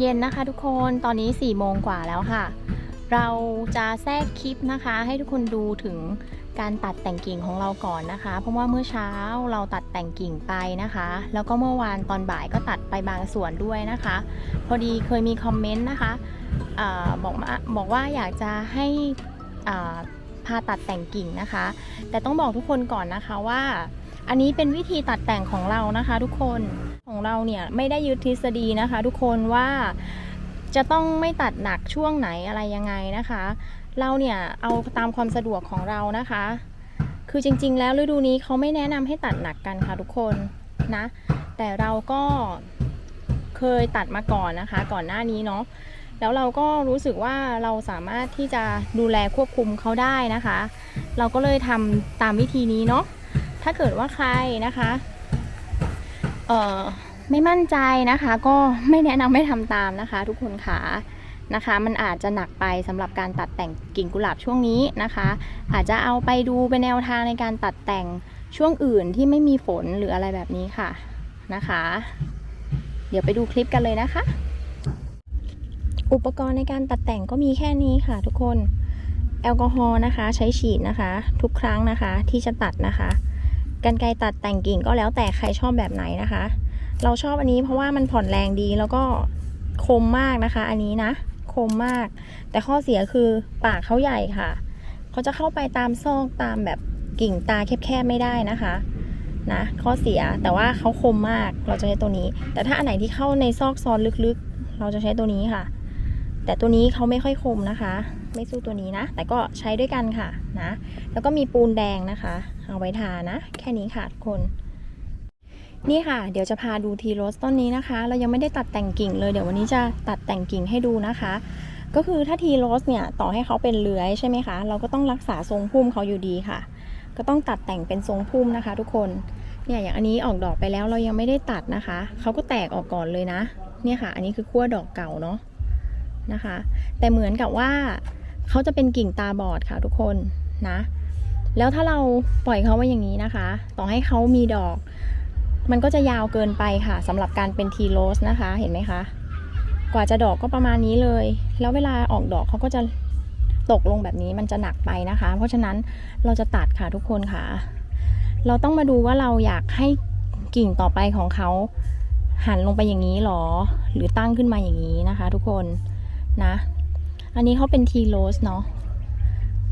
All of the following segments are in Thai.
เย็นนะคะทุกคนตอนนี้4ี่โมงกว่าแล้วค่ะ เราจะแทรกคลิปนะคะ ให้ทุกคนดูถึงการตัดแต่งกิ่งของเราก่อนนะคะ เพราะว่าเมื่อเช้าเราตัดแต่งกิ่งไปนะคะ แล้วก็เมื่อวานตอนบ่ายก็ตัดไปบางส่วนด้วยนะคะ พอดีเคยมีคอมเมนต์นะคะอบอกบอกว่าอยากจะให้พาตัดแต่งกิ่งนะคะ แต่ต้องบอกทุกคนก่อนนะคะว่า อันนี้เป็นวิธีตัดแต่งของเรานะคะ ทุกคน ของเราเนี่ยไม่ได้ยึดทฤษฎีนะคะทุกคนว่าจะต้องไม่ตัดหนักช่วงไหนอะไรยังไงนะคะ เราเนี่ยเอาตามความสะดวกของเรานะคะ คือจริงๆ แล้วฤดูนี้เขาไม่แนะนำให้ตัดหนักกันค่ะทุกคนนะ แต่เราก็เคยตัดมาก่อนนะคะ ก่อนหน้านี้เนาะแล้วเราก็รู้สึกว่าเราสามารถที่จะดูแลควบคุมเขาได้นะคะ เราก็เลยทำตามวิธีนี้เนาะถ้าเกิดว่าใครนะคะ เอ่อไม่มั่นใจนะคะ ก็ไม่แนะนำให้ทำตามนะคะ ทุกคนขานะคะ มันอาจจะหนักไปสำหรับการตัดแต่งกิ่งกุหลาบช่วงนี้นะคะ อาจจะเอาไปดูเป็นแนวทางในการตัดแต่งช่วงอื่นที่ไม่มีฝนหรืออะไรแบบนี้ค่ะนะคะ เดี๋ยวไปดูคลิปกันเลยนะคะ อุปกรณ์ในการตัดแต่งก็มีแค่นี้ค่ะ ทุกคนแอลกอฮอล์นะคะ ใช้ฉีดนะคะ ทุกครั้งนะคะที่จะตัดนะคะ กันไกรตัดแต่งกิ่งก็แล้วแต่ใครชอบแบบไหนนะคะ เราชอบอันนี้เพราะว่ามันผ่อนแรงดีแล้วก็คมมากนะคะ อันนี้นะคมมาก แต่ข้อเสียคือปากเขาใหญ่ค่ะเขาจะเข้าไปตามซอกตามแบบกิ่งตาแคบๆไม่ได้นะคะนะข้อเสียแต่ว่าเขาคมมากเราจะใช้ตัวนี้ แต่ถ้าอันไหนที่เข้าในซอกซอนลึกๆ เราจะใช้ตัวนี้ค่ะ แต่ตัวนี้เขาไม่ค่อยคมนะคะ ไม่สู้ตัวนี้นะ แต่ก็ใช้ด้วยกันค่ะนะ แล้วก็มีปูนแดงนะคะ เอาไว้ทานะ แค่นี้ค่ะทุกคน นี่ค่ะ เดี๋ยวจะพาดูทีโรสต้นนี้นะคะ เรายังไม่ได้ตัดแต่งกิ่งเลย เดี๋ยววันนี้จะตัดแต่งกิ่งให้ดูนะคะ ก็คือถ้าทีโรสเนี่ยต่อให้เขาเป็นเลื้อยใช่ไหมคะ เราก็ต้องรักษาทรงพุ่มเขาอยู่ดีค่ะ ก็ต้องตัดแต่งเป็นทรงพุ่มนะคะ ทุกคน เนี่ยอย่างอันนี้ออกดอกไปแล้วเรายังไม่ได้ตัดนะคะ เขาก็แตกออกก่อนเลยนะ เนี่ยค่ะ อันนี้คือขั้วดอกเก่าเนาะนะคะแต่เหมือนกับว่า เขาจะเป็นกิ่งตาบอดค่ะทุกคนนะ แล้วถ้าเราปล่อยเขาไว้อย่างนี้นะคะ ต่อให้เขามีดอก มันก็จะยาวเกินไปค่ะสำหรับการเป็นทีโรสนะคะ เห็นไหมคะ กว่าจะดอกก็ประมาณนี้เลย แล้วเวลาออกดอกเขาก็จะตกลงแบบนี้มันจะหนักไปนะคะ เพราะฉะนั้นเราจะตัดค่ะทุกคนค่ะ เราต้องมาดูว่าเราอยากให้กิ่งต่อไปของเขาหันลงไปอย่างนี้หรอ หรือตั้งขึ้นมาอย่างนี้นะคะ ทุกคนนะ อันนี้เขาเป็นทีโรสเนาะ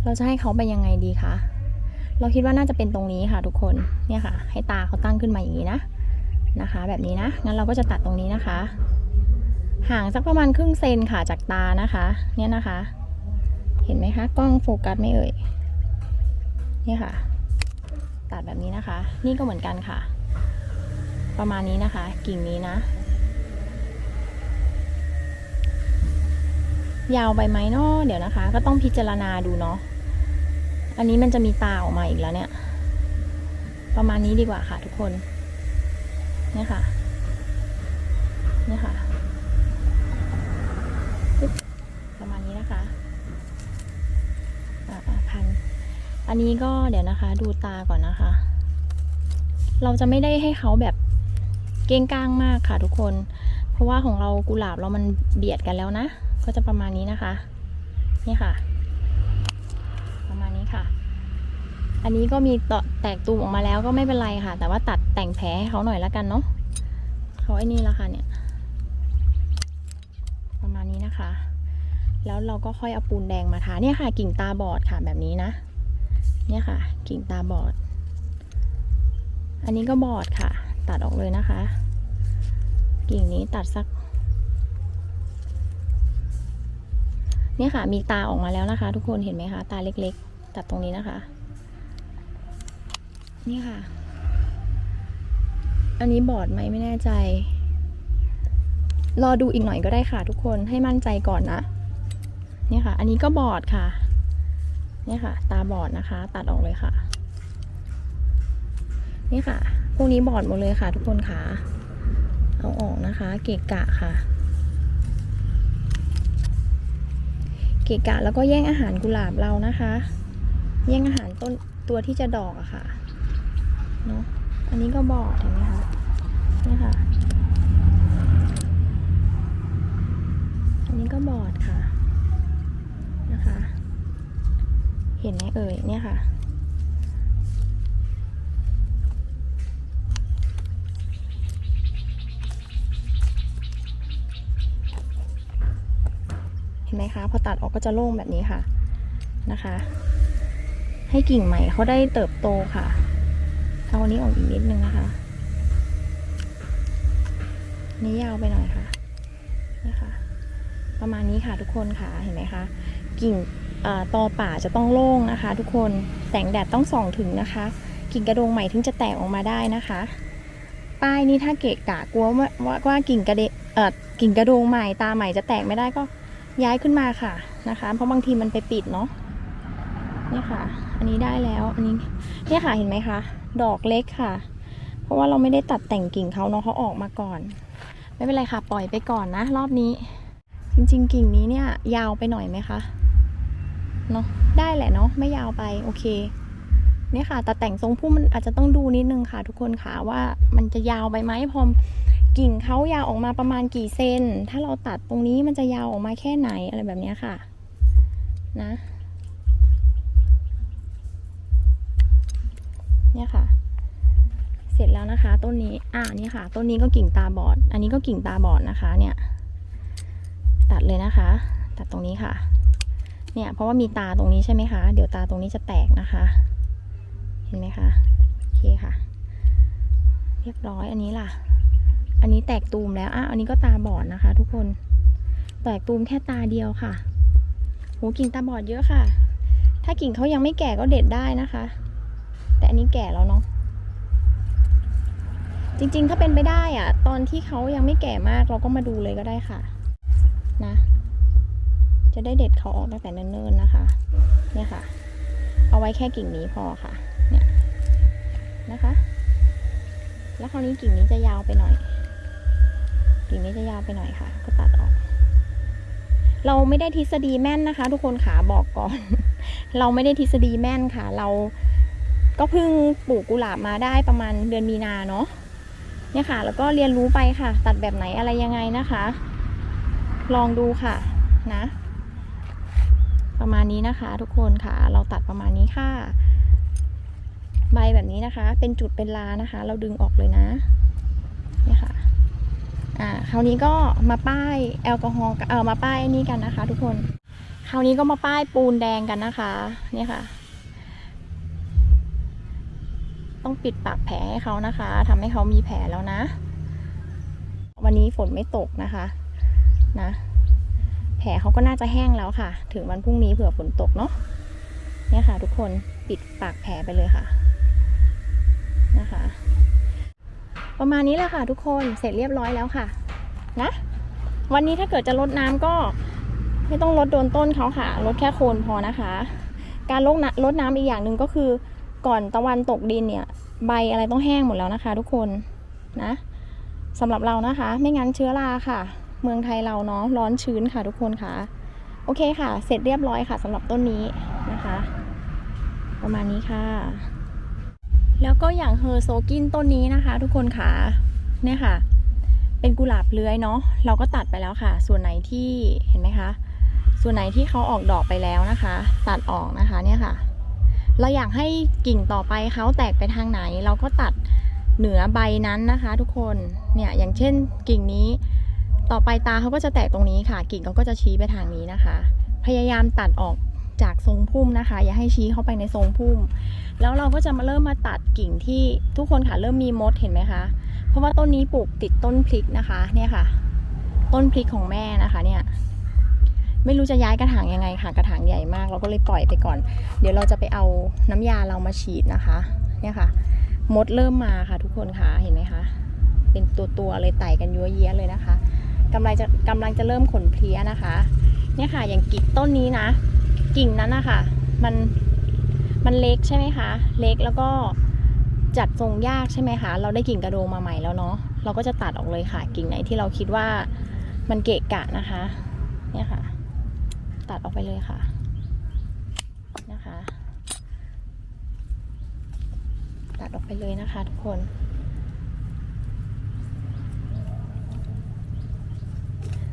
เราจะให้เขาไปยังไงดีคะ เราคิดว่าน่าจะเป็นตรงนี้ค่ะทุกคน เนี่ยค่ะ ให้ตาเขาตั้งขึ้นมาอย่างนี้นะ นะคะ แบบนี้นะ งั้นเราก็จะตัดตรงนี้นะคะ ห่างสักประมาณครึ่งเซนค่ะจากตานะคะ เนี่ยนะคะ เห็นไหมคะ กล้องโฟกัสไม่เอ่ย เนี่ยค่ะ ตัดแบบนี้นะคะ นี่ก็เหมือนกันค่ะ ประมาณนี้นะคะ กิ่งนี้นะ ยาวไปไหมเนาะเดี๋ยวนะคะ ก็ต้องพิจารณาดูเนาะอันนี้มันจะมีตาออกมาอีกแล้วเนี่ย ประมาณนี้ดีกว่าค่ะทุกคนเนี่ยค่ะเนี่ยค่ะ ประมาณนี้นะคะอ่าอ่าพันอันนี้ก็เดี๋ยวนะคะ ดูตาก่อนนะคะ เราจะไม่ได้ให้เขาแบบเก้งก้างมากค่ะทุกคน เพราะว่าของเรากุหลาบเรามันเบียดกันแล้วนะ ก็จะประมาณนี้นะคะ นี่ค่ะ ประมาณนี้ค่ะ อันนี้ก็มีตแตกตูมออกมาแล้วก็ไม่เป็นไรค่ะ แต่ว่าตัดแต่งแผลให้เขาหน่อยละกันเนาะเขาไอ้นี่ละค่ะเนี่ย ประมาณนี้นะคะ แล้วเราก็ค่อยเอาปูนแดงมาทาเนี่ยค่ะ กิ่งตาบอดค่ะแบบนี้นะ เนี่ยค่ะ กิ่งตาบอด อันนี้ก็บอดค่ะ ตัดออกเลยนะคะ กิ่งนี้ตัดสัก เนี่ยค่ะ มีตาออกมาแล้วนะคะ ทุกคนเห็นไหมคะ ตาเล็กๆ ตัดตรงนี้นะคะ นี่ค่ะ อันนี้บอดไหมไม่แน่ใจ รอดูอีกหน่อยก็ได้ค่ะ ทุกคนให้มั่นใจก่อนนะ เนี่ยค่ะ อันนี้ก็บอดค่ะ เนี่ยค่ะ ตาบอดนะคะ ตัดออกเลยค่ะ นี่ค่ะ พวกนี้บอดหมดเลยค่ะ ทุกคนค่ะ เอาออกนะคะ เกะกะค่ะะกะแล้วก็แย่งอาหารกุหลาบเรานะคะ แย่งอาหารต้นตัวที่จะดอกอะค่ะเนาะอันนี้ก็บอดเห็นไหมคะเนี่ยค่ะ อันนี้ก็บอดค่ะนะคะ เห็นไหมเอ่ยเนี่ยค่ะ พอตัดออกก็จะโล่งแบบนี้ค่ะนะคะ ให้กิ่งใหม่เขาได้เติบโตค่ะเอาอันนี้ออกอีกนิดนึงนะคะนี้ยาวไปหน่อยค่ะนะคะประมาณนี้ค่ะทุกคนค่ะเห็นไหมคะกิ่งอตอป่าจะต้องโล่งนะคะ ทุกคนแสงแดดต้องส่องถึงนะคะ กิ่งกระโดงใหม่ถึงจะแตกออกมาได้นะคะ ป้ายนี้ถ้าเกะกะกลัวว่าว่ากิ่งกระเดกิ่งกระโดงใหม่ตาใหม่จะแตกไม่ได้ก็ ย้ายขึ้นมาค่ะนะคะ เพราะบางทีมันไปปิดเนาะนี่ค่ะ อันนี้ได้แล้ว อันนี้เนี่ยค่ะเห็นไหมคะ ดอกเล็กค่ะ เพราะว่าเราไม่ได้ตัดแต่งกิ่งเขาเนาะเขาออกมาก่อน ไม่เป็นไรค่ะ ปล่อยไปก่อนนะ รอบนี้ จริง ๆ กิ่งนี้เนี่ย ยาวไปหน่อยไหมคะเนาะได้แหละเนาะไม่ยาวไปโอเคเนี่ยค่ะแต่แต่งทรงพุ่มมันอาจจะต้องดูนิดนึงค่ะ ทุกคนค่ะว่ามันจะยาวไปไหมพอ กิ่งเขายาวออกมาประมาณกี่เซน ถ้าเราตัดตรงนี้มันจะยาวออกมาแค่ไหนอะไรแบบนี้ค่ะ นะ เนี่ยค่ะ เสร็จแล้วนะคะ ต้นนี้ อ่านี่ค่ะ ต้นนี้ก็กิ่งตาบอด อันนี้ก็กิ่งตาบอดนะคะ เนี่ย ตัดเลยนะคะ ตัดตรงนี้ค่ะ เนี่ย เพราะว่ามีตาตรงนี้ใช่ไหมคะ เดี๋ยวตาตรงนี้จะแตกนะคะ เห็นไหมคะ โอเคค่ะ เรียบร้อยอันนี้ล่ะ นี้แตกตูมแล้วอะอันนี้ก็ตาบอดนะคะ ทุกคน แตกตูมแค่ตาเดียวค่ะโหกิ่งตาบอดเยอะค่ะ ถ้ากิ่งเขายังไม่แก่ก็เด็ดได้นะคะ แต่อันนี้แก่แล้วเนาะจริงๆ ถ้าเป็นไปได้อะตอนที่เขายังไม่แก่มากเราก็มาดูเลยก็ได้ค่ะ นะ จะได้เด็ดเขาออกตั้งแต่เนิ่นๆนะคะ เนี่ยค่ะ เอาไว้แค่กิ่งนี้พอค่ะ เนี่ยนะคะ แล้วคราวนี้กิ่งนี้จะยาวไปหน่อย กิ่งนี้จะยาวไปหน่อยค่ะ ก็ตัดออก เราไม่ได้ทฤษฎีแม่นนะคะ ทุกคนขาบอกก่อน เราไม่ได้ทฤษฎีแม่นค่ะ เราก็เพิ่งปลูกกุหลาบมาได้ประมาณเดือนมีนาเนาะเนี่ยค่ะ แล้วก็เรียนรู้ไปค่ะ ตัดแบบไหนอะไรยังไงนะคะ ลองดูค่ะนะ ประมาณนี้นะคะ ทุกคนค่ะ เราตัดประมาณนี้ค่ะ ใบแบบนี้นะคะ เป็นจุดเป็นลานะคะ เราดึงออกเลยนะเนี่ยค่ะ อ่าคราวนี้ก็มาป้ายแอลกอฮอล์เออมาป้ายนนี้กันนะคะ ทุกคน คราวนี้ก็มาป้ายปูนแดงกันนะคะ เนี่ยค่ะ ต้องปิดปากแผลให้เขานะคะทำให้เขามีแผลแล้วนะ วันนี้ฝนไม่ตกนะคะ นะ แผลเขาก็น่าจะแห้งแล้วค่ะ ถึงวันพรุ่งนี้เผื่อฝนตกเนาะเนี่ยค่ะ ทุกคนปิดปากแผลไปเลยค่ะ นะคะ ประมาณนี้แหละค่ะทุกคนเสร็จเรียบร้อยแล้วค่ะนะวันนี้ถ้าเกิดจะลดน้ำก็ไม่ต้องลดโดนต้นเขาค่ะลดแค่โคนพอนะคะ การลดน้ำลดน้ำอีกอย่างหนึ่งก็คือก่อนตะวันตกดินเนี่ย ใบอะไรต้องแห้งหมดแล้วนะคะ ทุกคนนะสำหรับเรานะคะ ไม่งั้นเชื้อราค่ะ เมืองไทยเราเนาะร้อนชื้นค่ะ ทุกคนค่ะ โอเคค่ะ เสร็จเรียบร้อยค่ะสำหรับต้นนี้นะคะ ประมาณนี้ค่ะ แล้วก็อย่างเฮอร์โซกินต้นนี้นะคะ ทุกคนค่ะเนี่ยค่ะ เป็นกุหลาบเลื้อยเนาะเราก็ตัดไปแล้วค่ะ ส่วนไหนที่เห็นไหมคะ ส่วนไหนที่เขาออกดอกไปแล้วนะคะ ตัดออกนะคะเนี่ยค่ะ เราอยากให้กิ่งต่อไปเขาแตกไปทางไหน เราก็ตัดเหนือใบนั้นนะคะ ทุกคนเนี่ยอย่างเช่นกิ่งนี้ ต่อไปตาเขาก็จะแตกตรงนี้ค่ะ กิ่งเขาก็จะชี้ไปทางนี้นะคะ พยายามตัดออก จากทรงพุ่มนะคะ อย่าให้ชี้เข้าไปในทรงพุ่ม แล้วเราก็จะมาเริ่มมาตัดกิ่งที่ทุกคนค่ะเริ่มมีมดเห็นไหมคะ เพราะว่าต้นนี้ปลูกติดต้นพริกนะคะ เนี่ยค่ะ ต้นพริกของแม่นะคะ เนี่ย ไม่รู้จะย้ายกระถางยังไงค่ะ กระถางใหญ่มาก เราก็เลยปล่อยไปก่อน เดี๋ยวเราจะไปเอาน้ำยาเรามาฉีดนะคะ เนี่ยค่ะ มดเริ่มมาค่ะ ทุกคนค่ะเห็นไหมคะเป็นตัวตัวๆเลยไต่กันยัวเยี้ยเลยนะคะกำลังจะกำลังจะเริ่มขนเพลี้ยนะคะ เนี่ยค่ะอย่างกิ่งต้นนี้นะ กิ่งนั้นนะคะมันมันเล็กใช่ไหมคะ เล็กแล้วก็จัดทรงยากใช่ไหมคะ เราได้กิ่งกระโดงมาใหม่แล้วเนาะ เราก็จะตัดออกเลยค่ะ กิ่งไหนที่เราคิดว่ามันเกะกะนะคะ เนี่ยค่ะ ตัดออกไปเลยค่ะ นะคะ ตัดออกไปเลยนะคะทุกคน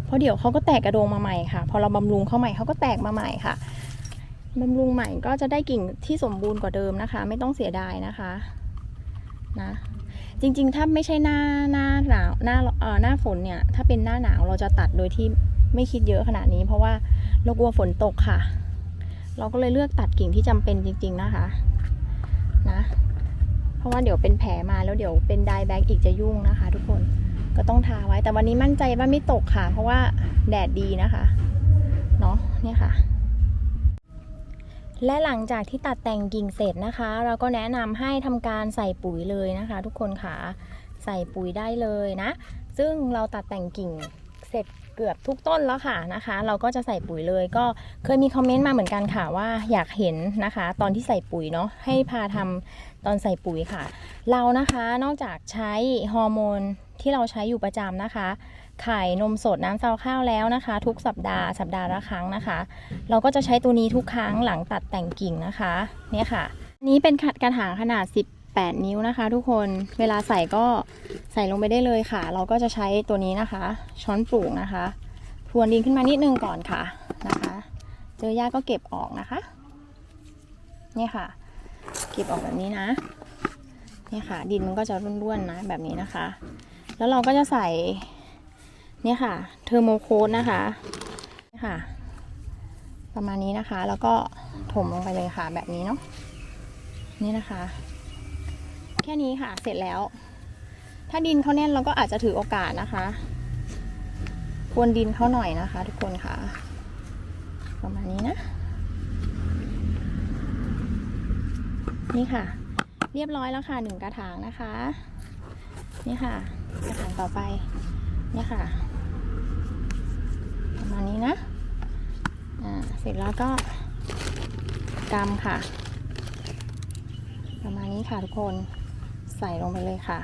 เพราะเดี๋ยวเขาก็แตกกระโดงมาใหม่ค่ะ พอเราบำรุงเขาใหม่เขาก็แตกมาใหม่ค่ะ บำรุงใหม่ก็จะได้กิ่งที่สมบูรณ์กว่าเดิมนะคะ ไม่ต้องเสียดายนะคะนะจริงๆ ถ้าไม่ใช่หน้าหน้าหนาวหน้าเอ่อหน้าฝนเนี่ย ถ้าเป็นหน้าหนาวเราจะตัดโดยที่ไม่คิดเยอะขนาดนี้ เพราะว่าเรากลัวฝนตกค่ะ เราก็เลยเลือกตัดกิ่งที่จำเป็นจริง ๆนะคะนะเพราะว่าเดี๋ยวเป็นแผลมาแล้วเดี๋ยวเป็นไดแบ็กอีกจะยุ่งนะคะ ทุกคนก็ต้องทาไว้แต่วันนี้มั่นใจว่าไม่ตกค่ะ เพราะว่าแดดดีนะคะเนาะเนี่ยค่ะ และหลังจากที่ตัดแต่งกิ่งเสร็จนะคะ เราก็แนะนำให้ทำการใส่ปุ๋ยเลยนะคะ ทุกคนค่ะใส่ปุ๋ยได้เลยนะ ซึ่งเราตัดแต่งกิ่งเสร็จเกือบทุกต้นแล้วค่ะนะคะ เราก็จะใส่ปุ๋ยเลยก็เคยมีคอมเมนต์มาเหมือนกันค่ะว่าอยากเห็นนะคะ ตอนที่ใส่ปุ๋ยเนาะให้พาทำตอนใส่ปุ๋ยค่ะ เรานะคะนอกจากใช้ฮอร์โมนที่เราใช้อยู่ประจำนะคะ ไข่นมสดน้ำซาวข้าวแล้วนะคะ ทุกสัปดาห์สัปดาห์ละครั้งนะคะ เราก็จะใช้ตัวนี้ทุกครั้งหลังตัดแต่งกิ่งนะคะเนี่ยค่ะ นี้เป็นกระถางขนาด 18 นิ้วนะคะ ทุกคนเวลาใส่ก็ใส่ลงไปได้เลยค่ะ เราก็จะใช้ตัวนี้นะคะ ช้อนปลูกนะคะพรวนดินขึ้นมานิดนึงก่อนค่ะนะคะ เจอหญ้าก็เก็บออกนะคะเนี่ยค่ะ เก็บออกแบบนี้นะเนี่ยค่ะ ดินมันก็จะร่วนๆนะแบบนี้นะคะ แล้วเราก็จะใส่ เนี่ยค่ะ เทอร์โมโค้ดนะคะนี่ค่ะ ประมาณนี้นะคะ แล้วก็ถมลงไปเลยค่ะ แบบนี้เนาะ นี่นะคะ แค่นี้ค่ะ เสร็จแล้ว ถ้าดินเขาแน่นเราก็อาจจะถือโอกาสนะคะพรวนดินเขาหน่อยนะคะ ทุกคนค่ะ ประมาณนี้นะ นี่ค่ะ เรียบร้อยแล้วค่ะหนึ่งกระถางนะคะ นี่ค่ะ กระถางต่อไป เนี่ยค่ะ ประมาณนี้นะอ่าเสร็จแล้วก็กำค่ะ ประมาณนี้ค่ะทุกคนใส่ลงไปเลยค่ะ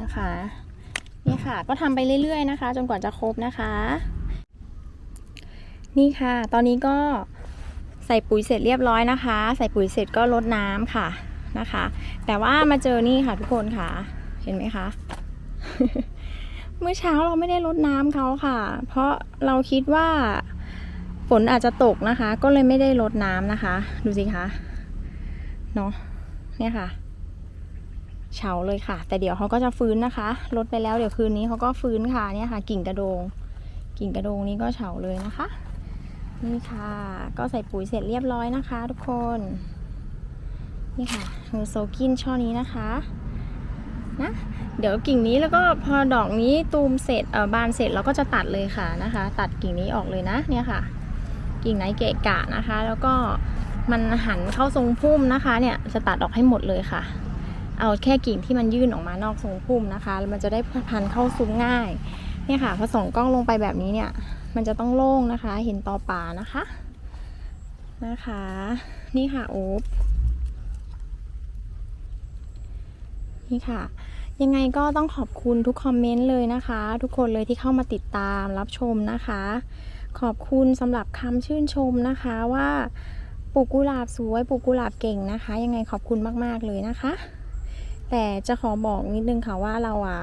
นะคะนี่ค่ะก็ทำไปเรื่อยๆนะคะ จนกว่าจะครบนะคะ นี่ค่ะ ตอนนี้ก็ใส่ปุ๋ยเสร็จเรียบร้อยนะคะ ใส่ปุ๋ยเสร็จก็ลดน้ำค่ะนะคะ แต่ว่ามาเจอนี่ค่ะทุกคนค่ะ เห็นไหมคะ เมื่อเช้าเราไม่ได้ลดน้ำเขาค่ะ เพราะเราคิดว่าฝนอาจจะตกนะคะ ก็เลยไม่ได้ลดน้ำนะคะ ดูสิคะเนาะเนี่ยค่ะเฉาเลยค่ะ แต่เดี๋ยวเขาก็จะฟื้นนะคะลดไปแล้วเดี๋ยวคืนนี้เขาก็ฟื้นค่ะเนี่ยค่ะ กิ่งกระโดง กิ่งกระโดงนี้ก็เฉาเลยนะคะ นี่ค่ะ ก็ใส่ปุ๋ยเสร็จเรียบร้อยนะคะ ทุกคน นี่ค่ะเฮอโซกินช่อนี้นะคะ นะ เดี๋ยวกิ่งนี้แล้วก็พอดอกนี้ตูมเสร็จเออบานเสร็จเราก็จะตัดเลยค่ะนะคะ ตัดกิ่งนี้ออกเลยนะเนี่ยค่ะ กิ่งไหนเกะกะนะคะ แล้วก็มันหันเข้าทรงพุ่มนะคะ เนี่ยจะตัดออกให้หมดเลยค่ะ เอาแค่กิ่งที่มันยื่นออกมานอกทรงพุ่มนะคะแล้วมันจะได้พันเข้าซุ้มง่าย เนี่ยค่ะพอส่องกล้องลงไปแบบนี้เนี่ยมันจะต้องโล่งนะคะ เห็นต่อป่านะคะนะคะ นี่ค่ะโอ๊บนี่ค่ะ ยังไงก็ต้องขอบคุณทุกคอมเมนต์เลยนะคะ ทุกคนเลยที่เข้ามาติดตามรับชมนะคะ ขอบคุณสำหรับคำชื่นชมนะคะว่าปลูกกุหลาบสวยปลูกกุหลาบเก่งนะคะ ยังไงขอบคุณมาก ๆ เลยนะคะ แต่จะขอบอกนิดนึงค่ะว่าเราอะ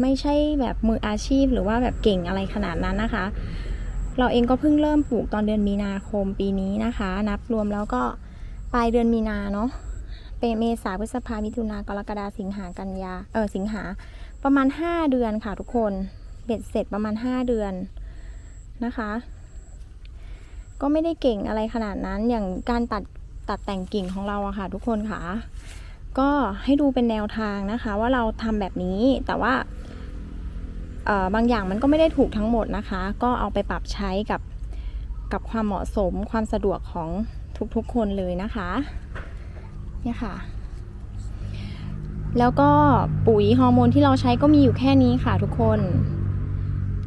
ไม่ใช่แบบมืออาชีพหรือว่าแบบเก่งอะไรขนาดนั้นนะคะ เราเองก็เพิ่งเริ่มปลูกตอนเดือนมีนาคมปีนี้นะคะ นับรวมแล้วก็ปลายเดือนมีนาเนาะ เป็นเมษาพฤษภามิถุนากรกฎาสิงหากันยาเออสิงหาประมาณ 5 เดือนค่ะทุกคนเบ็ดเสร็จประมาณ 5 เดือนนะคะ ก็ไม่ได้เก่งอะไรขนาดนั้นอย่างการตัดตัดแต่งกิ่งของเราอะค่ะ ทุกคนค่ะ ก็ให้ดูเป็นแนวทางนะคะ ว่าเราทำแบบนี้แต่ว่าเอ่อบางอย่างมันก็ไม่ได้ถูกทั้งหมดนะคะ ก็เอาไปปรับใช้กับกับความเหมาะสมความสะดวกของทุกๆคนเลยนะคะ เนี่ยค่ะ แล้วก็ปุ๋ยฮอร์โมนที่เราใช้ก็มีอยู่แค่นี้ค่ะทุกคน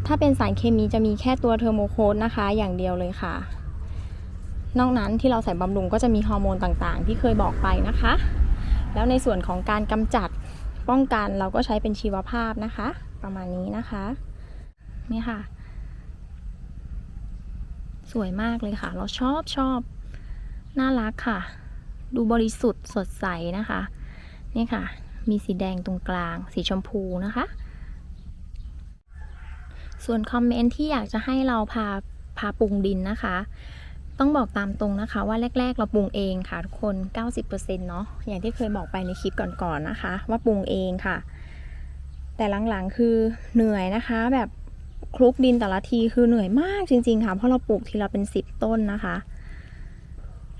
ถ้าเป็นสารเคมีจะมีแค่ตัวเทอร์โมโคสนะคะ อย่างเดียวเลยค่ะ นอกนั้นที่เราใส่บำรุงก็จะมีฮอร์โมนต่างๆ ที่เคยบอกไปนะคะ แล้วในส่วนของการกำจัดป้องกันเราก็ใช้เป็นชีวภาพนะคะ ประมาณนี้นะคะนี่ค่ะ สวยมากเลยค่ะ เราชอบชอบน่ารักค่ะ ดูบริสุทธิ์สดใสนะคะนี่ค่ะ มีสีแดงตรงกลาง สีชมพูนะคะ ส่วนคอมเมนต์ที่อยากจะให้เราพาพาปรุงดินนะคะ ต้องบอกตามตรงนะคะว่าแรก ๆ เราปรุงเองค่ะทุกคน 90%เนาะอย่างที่เคยบอกไปในคลิปก่อนๆนะคะ ว่าปรุงเองค่ะ แต่หลังๆคือเหนื่อยนะคะ แบบคลุกดินแต่ละทีคือเหนื่อยมากจริง ๆ ค่ะ เพราะเราปลูกทีละเป็น 10 ต้นนะคะ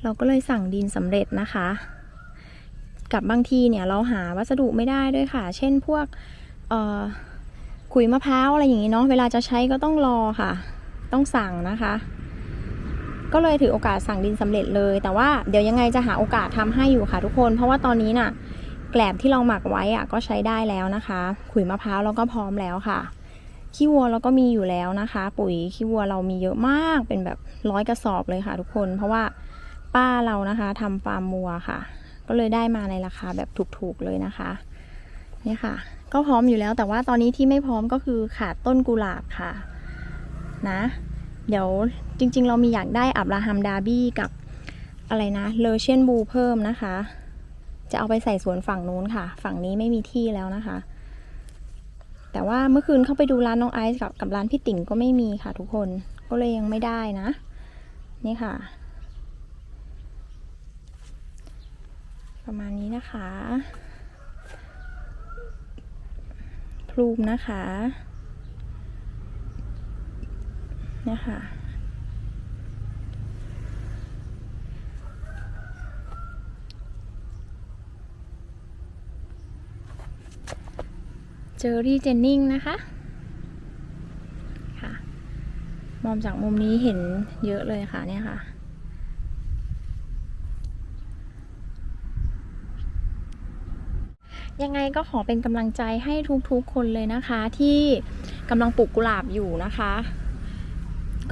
เราก็เลยสั่งดินสำเร็จนะคะ กับบางทีเนี่ยเราหาวัสดุไม่ได้ด้วยค่ะ เช่นพวกขุยมะพร้าวอะไรอย่างนี้เนาะเวลาจะใช้ก็ต้องรอค่ะ ต้องสั่งนะคะ ก็เลยถือโอกาสสั่งดินสำเร็จเลย แต่ว่าเดี๋ยวยังไงจะหาโอกาสทำให้อยู่ค่ะทุกคน เพราะว่าตอนนี้น่ะแกลบที่เราหมักไว้อะก็ใช้ได้แล้วนะคะขุยมะพร้าวเราก็พร้อมแล้วค่ะขี้วัวเราก็มีอยู่แล้วนะคะ ปุ๋ยขี้วัวเรามีเยอะมากเป็นแบบร้อยกระสอบเลยค่ะ ทุกคน เพราะว่า ป้าเรานะคะทำฟาร์มวัวค่ะ ก็เลยได้มาในราคาแบบถูกๆเลยนะคะนี่ค่ะ ก็พร้อมอยู่แล้วแต่ว่าตอนนี้ที่ไม่พร้อมก็คือขาดต้นกุหลาบค่ะนะ เดี๋ยวจริง ๆ เรามีอยากได้อับราฮัมดาบี้กับอะไรนะเลเชนบูเพิ่มนะคะ จะเอาไปใส่สวนฝั่งนู้นค่ะ ฝั่งนี้ไม่มีที่แล้วนะคะ แต่ว่าเมื่อคืนเข้าไปดูร้านน้องไอซ์กับกับร้านพี่ติ๋งก็ไม่มีค่ะทุกคนก็เลยยังไม่ได้นะ นี่ค่ะ ประมาณนี้นะคะ พลูมนะคะเนี่ยค่ะเจอรี่เจนนิงนะคะค่ะ มองจากมุมนี้เห็นเยอะเลยค่ะเนี่ยค่ะ ยังไงก็ขอเป็นกำลังใจให้ทุกๆคนเลยนะคะ ที่กำลังปลูกกุหลาบอยู่นะคะ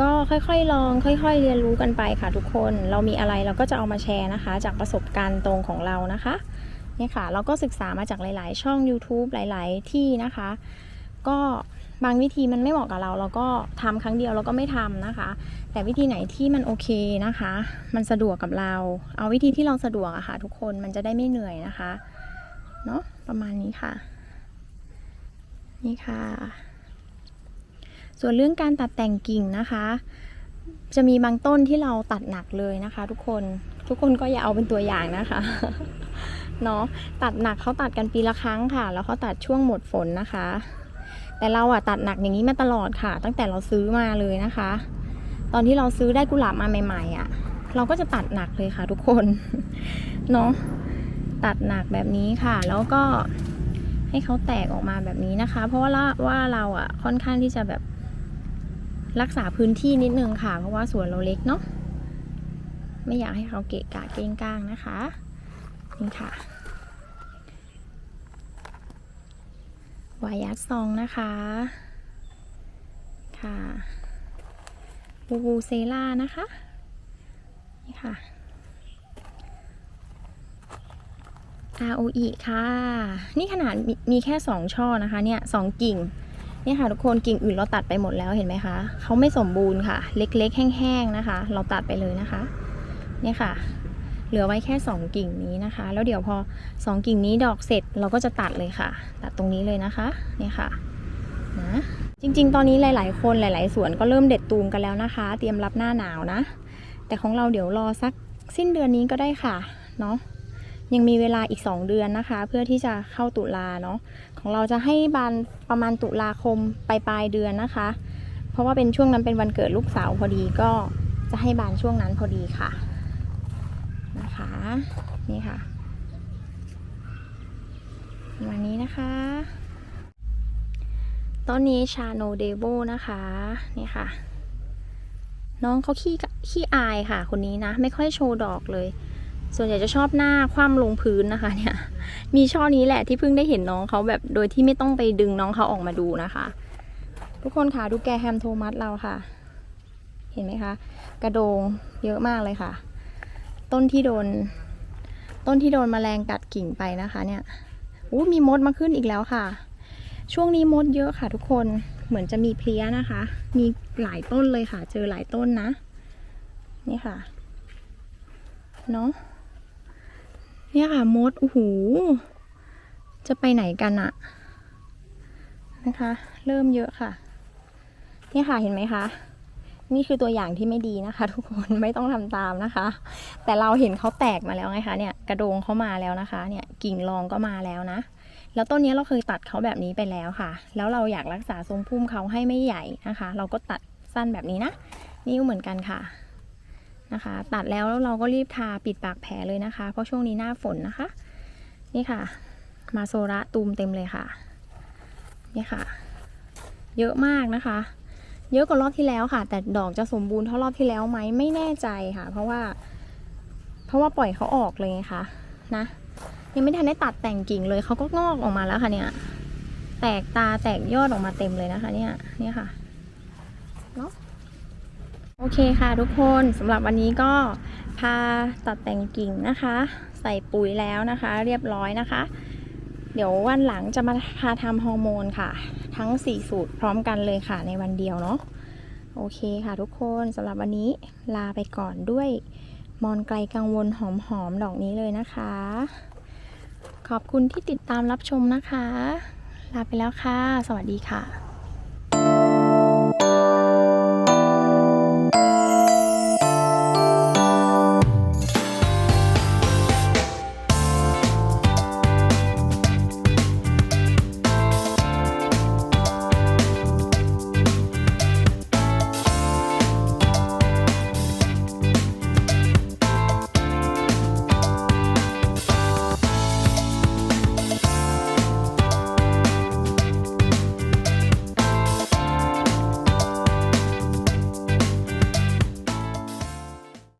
ก็ค่อยๆลอง ค่อย ๆ เรียนรู้กันไปค่ะทุกคน เรามีอะไรเราก็จะเอามาแชร์นะคะ จากประสบการณ์ตรงของเรานะคะเนี่ยค่ะ เราก็ศึกษามาจากหลาย ๆ ช่อง YouTube หลาย ๆ ที่นะคะ ก็บางวิธีมันไม่เหมาะกับเรา เราก็ทำครั้งเดียวเราก็ไม่ทำนะคะ แต่วิธีไหนที่มันโอเคนะคะ มันสะดวกกับเรา เอาวิธีที่เราสะดวกอะค่ะ ทุกคนมันจะได้ไม่เหนื่อยนะคะ เนาะประมาณนี้ค่ะ นี่ค่ะ ส่วนเรื่องการตัดแต่งกิ่งนะคะ จะมีบางต้นที่เราตัดหนักเลยนะคะ ทุกคนทุกคนก็อย่าเอาเป็นตัวอย่างนะคะเนาะตัดหนักเขาตัดกันปีละครั้งค่ะ แล้วเขาตัดช่วงหมดฝนนะคะ แต่เราอะตัดหนักอย่างนี้มาตลอดค่ะ ตั้งแต่เราซื้อมาเลยนะคะ ตอนที่เราซื้อได้กุหลาบมาใหม่ ๆอะเราก็จะตัดหนักเลยค่ะ ทุกคนเนาะ ตัดหนักแบบนี้ค่ะ แล้วก็ให้เขาแตกออกมาแบบนี้นะคะ เพราะว่าว่าเราอะค่อนข้างที่จะแบบรักษาพื้นที่นิดนึงค่ะ เพราะว่าสวนเราเล็กเนาะไม่อยากให้เขาเกะกะเก้งก้างนะคะนี่ค่ะวายัดซองนะคะค่ะบูบูเซล่านะคะนี่ค่ะ ROE ค่ะ นี่ขนาดมมีแค่สองช่อนะคะ เนี่ยสองกิ่ง นี่ค่ะทุกคนกิ่งอื่นเราตัดไปหมดแล้วเห็นไหมคะ เขาไม่สมบูรณ์ค่ะ เล็กๆ แห้งๆนะคะ เราตัดไปเลยนะคะ เนี่ยค่ะ เหลือไว้แค่สองกิ่งนี้นะคะ แล้วเดี๋ยวพอสองกิ่งนี้ดอกเสร็จเราก็จะตัดเลยค่ะ ตัดตรงนี้เลยนะคะ เนี่ยค่ะ นะจริงๆ ตอนนี้หลาย ๆ คนหลาย ๆ สวนก็เริ่มเด็ดตูมกันแล้วนะคะ เตรียมรับหน้าหนาวนะ แต่ของเราเดี๋ยวรอสักสิ้นเดือนนี้ก็ได้ค่ะ เนาะ ยังมีเวลาอีก 2 เดือนนะคะ เพื่อที่จะเข้าตุลาเนาะของเราจะให้บานประมาณตุลาคมปลายปลายเดือนนะคะ เพราะว่าเป็นช่วงนั้นเป็นวันเกิดลูกสาวพอดีก็จะให้บานช่วงนั้นพอดีค่ะนะคะนี่ค่ะวันนี้นะคะต้นนี้ชาโนเดโบนะคะนี่ค่ะ น้องเขาขี้ขี้อายค่ะ คนนี้นะ ไม่ค่อยโชว์ดอกเลย ส่วนใหญ่จะชอบหน้าคว่ำลงพื้นนะคะ เนี่ย มีช่อนี้แหละที่เพิ่งได้เห็นน้องเขาแบบโดยที่ไม่ต้องไปดึงน้องเขาออกมาดูนะคะ ทุกคนค่ะดูแกแฮมโทมัสเราค่ะ เห็นไหมคะ กระโดงเยอะมากเลยค่ะ ต้นที่โดน ต้นที่โดนแมลงกัดกิ่งไปนะคะ เนี่ยอู้มีมดมาขึ้นอีกแล้วค่ะ ช่วงนี้มดเยอะค่ะ ทุกคนเหมือนจะมีเพลี้ยนะคะ มีหลายต้นเลยค่ะ เจอหลายต้นนะ นี่ค่ะ เนาะ เนี่ยค่ะมดโอ้โหจะไปไหนกันอะนะคะ เริ่มเยอะค่ะ เนี่ยค่ะเห็นไหมคะ นี่คือตัวอย่างที่ไม่ดีนะคะ ทุกคนไม่ต้องทำตามนะคะ แต่เราเห็นเขาแตกมาแล้วไงคะเนี่ยกระโดงเขามาแล้วนะคะ เนี่ยกิ่งรองก็มาแล้วนะแล้วต้นนี้เราเคยตัดเขาแบบนี้ไปแล้วค่ะ แล้วเราอยากรักษาทรงพุ่มเขาให้ไม่ใหญ่นะคะ เราก็ตัดสั้นแบบนี้นะนี่ก็เหมือนกันค่ะ นะคะ ตัดแล้วแล้วเราก็รีบทาปิดปากแผลเลยนะคะ เพราะช่วงนี้หน้าฝนนะคะ นี่ค่ะ มาโซระตูมเต็มเลยค่ะ นี่ค่ะ เยอะมากนะคะ เยอะกว่ารอบที่แล้วค่ะ แต่ดอกจะสมบูรณ์เท่ารอบที่แล้วไหมไม่แน่ใจค่ะ เพราะว่า เพราะว่าปล่อยเขาออกเลยไงคะนะยังไม่ทันได้ตัดแต่งกิ่งเลยเขาก็งอกออกมาแล้วค่ะเนี่ย แตกตาแตกยอดออกมาเต็มเลยนะคะ เนี่ยเนี่ยค่ะเนาะ โอเคค่ะทุกคนสำหรับวันนี้ก็พาตัดแต่งกิ่งนะคะ ใส่ปุ๋ยแล้วนะคะ เรียบร้อยนะคะ เดี๋ยววันหลังจะมาพาทำฮอร์โมนค่ะ ทั้ง 4 สูตรพร้อมกันเลยค่ะในวันเดียวเนาะโอเคค่ะทุกคนสำหรับวันนี้ลาไปก่อนด้วยมอนไกลกังวลหอมๆดอกนี้เลยนะคะ ขอบคุณที่ติดตามรับชมนะคะ ลาไปแล้วค่ะ สวัสดีค่ะ